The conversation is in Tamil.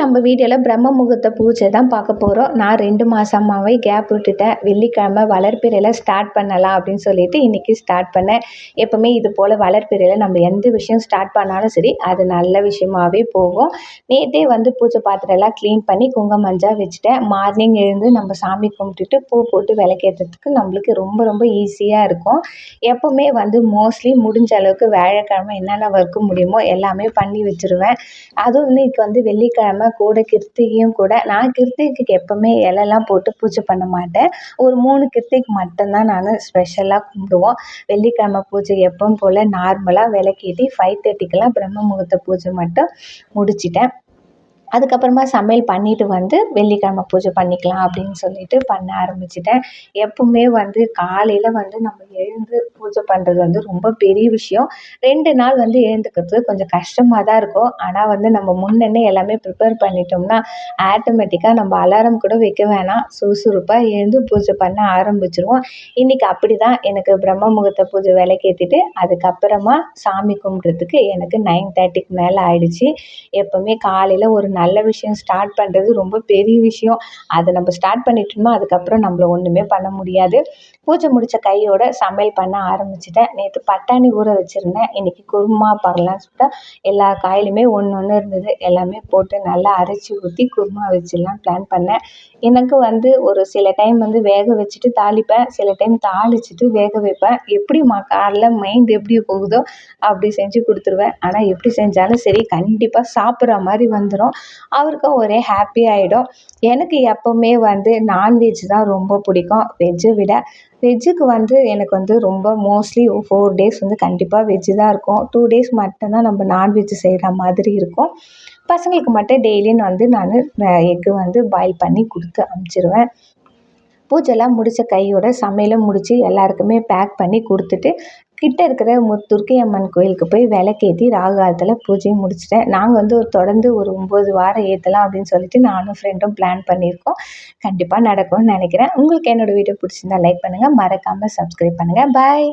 நம்ம வீடியோவில் பிரம்ம முகூர்த்த பூஜை தான் பார்க்க போகிறோம் நான் ரெண்டு மாதமாகவே கேப் விட்டுட்டேன். வெள்ளிக்கிழமை வளர்ப்பிறையில் ஸ்டார்ட் பண்ணலாம் அப்படின்னு சொல்லிட்டு இன்றைக்கி ஸ்டார்ட் பண்ணேன். எப்போவுமே இது போல் வளர்ப்பிறையில் நம்ம எந்த விஷயம் ஸ்டார்ட் பண்ணாலும் சரி அது நல்ல விஷயமாகவே போகும். நேற்றே வந்து பூஜை பாத்திரம்லாம் க்ளீன் பண்ணி குங்கும மஞ்சள் வச்சுட்டேன். மார்னிங் எழுந்து நம்ம சாமி கும்பிட்டுட்டு பூ போட்டு விளக்கேற்றுறதுக்கு நம்மளுக்கு ரொம்ப ரொம்ப ஈஸியாக இருக்கும். எப்போவுமே வந்து மோஸ்ட்லி முடிஞ்ச அளவுக்கு வியாழக்கிழமை என்னென்ன ஒர்க்கு முடியுமோ எல்லாமே பண்ணி வச்சுருவேன். அதுவும் இன்னைக்கு வந்து வெள்ளிக்கிழமை கூட கிருத்திகையும் கூட நான் கிருத்திகைக்கு எப்போவுமே இலைலாம் போட்டு பூஜை பண்ண மாட்டேன். ஒரு மூணு கிருத்திகைக்கு மட்டும்தான் நான் ஸ்பெஷலாக கும்பிடுவோம். வெள்ளிக்கிழமை பூஜை எப்பவும் போல் நார்மலாக விளக்கேத்தி ஃபைவ் தேர்ட்டிக்கெல்லாம் பிரம்ம முகூர்த்த பூஜை மட்டும் முடிச்சிட்டேன். அதுக்கப்புறமா சமையல் பண்ணிவிட்டு வந்து வெள்ளிக்கிழமை பூஜை பண்ணிக்கலாம் அப்படின்னு சொல்லிவிட்டு பண்ண ஆரம்பிச்சிட்டேன். எப்பவுமே வந்து காலையில் வந்து நம்ம எழுந்து பூஜை பண்ணுறது வந்து ரொம்ப பெரிய விஷயம். ரெண்டு நாள் வந்து எழுந்துக்கிறது கொஞ்சம் கஷ்டமாக தான் இருக்கும். ஆனால் வந்து நம்ம முன்னே எல்லாமே ப்ரிப்பேர் பண்ணிட்டோம்னா ஆட்டோமேட்டிக்காக நம்ம அலாரம் கூட வைக்க வேணாம். சுறுசுறுப்பாக எழுந்து பூஜை பண்ண ஆரம்பிச்சிருவோம். இன்றைக்கி அப்படி தான் எனக்கு பிரம்ம முகூர்த்த பூஜை விளக்கேற்றிட்டு அதுக்கப்புறமா சாமி கும்பிட்றதுக்கு எனக்கு நைன் தேர்ட்டிக்கு மேலே ஆயிடுச்சு. எப்போவுமே காலையில் ஒரு நல்ல நல்ல விஷயம் ஸ்டார்ட் பண்ணுறது ரொம்ப பெரிய விஷயம். அதை நம்ம ஸ்டார்ட் பண்ணிட்டோம்னா அதுக்கப்புறம் நம்மள ஒன்றுமே பண்ண முடியாது. பூஜை முடித்த கையோட சமையல் பண்ண ஆரம்பிச்சிட்டேன். நேற்று பட்டாணி ஊற வச்சுருந்தேன். இன்றைக்கி குருமா பண்ணலான்னு சொல்லிட்டு எல்லா காயிலுமே ஒன்று ஒன்று இருந்தது. எல்லாமே போட்டு நல்லா அரைச்சி ஊற்றி குருமா வச்சிடலாம் பிளான் பண்ணேன். எனக்கு வந்து ஒரு சில டைம் வந்து வேக வச்சுட்டு தாளிப்பேன். சில டைம் தாளிச்சிட்டு வேக வைப்பேன். எப்படி மா காலைல மைண்ட் எப்படி போகுதோ அப்படி செஞ்சு கொடுத்துருவேன். ஆனால் எப்படி செஞ்சாலும் சரி கண்டிப்பாக சாப்பிட்ற மாதிரி வந்துடும் அவருக்கும் ஒரே ஹாப்பி ஆகிடும் எனக்கு எப்போவுமே வந்து நான்வெஜ் தான் ரொம்ப பிடிக்கும். வெஜ்ஜை விட வெஜ்ஜுக்கு வந்து எனக்கு வந்து ரொம்ப மோஸ்ட்லி ஃபோர் டேஸ் வந்து கண்டிப்பாக வெஜ்ஜு தான் இருக்கும். டூ டேஸ் மட்டும்தான் நம்ம நான்வெஜ் செய்கிற மாதிரி இருக்கும். பசங்களுக்கு மட்டும் டெய்லியும் வந்து நான் எக்கு வந்து பாயில் பண்ணி கொடுத்து அனுப்பிச்சிருவேன் பூஜைலாம் முடித்த கையோட சமையலும் முடித்து எல்லாருக்குமே பேக் பண்ணி கொடுத்துட்டு கிட்ட இருக்கிற மு துர்க்கை அம்மன் கோயிலுக்கு போய் விளக்கேத்தி ராகு காலத்தில் பூஜையும் முடிச்சிட்டேன். நாங்கள் வந்து ஒரு தொடர்ந்து ஒரு ஒம்பது வாரம் ஏற்றலாம் அப்படின்னு சொல்லிட்டு நானும் ஃப்ரெண்டும் பிளான் பண்ணியிருக்கோம். கண்டிப்பாக நடக்கும்னு நினைக்கிறேன். உங்களுக்கு என்னோடய வீடியோ பிடிச்சிருந்தா லைக் பண்ணுங்கள் மறக்காமல் சப்ஸ்கிரைப் பண்ணுங்கள் பாய்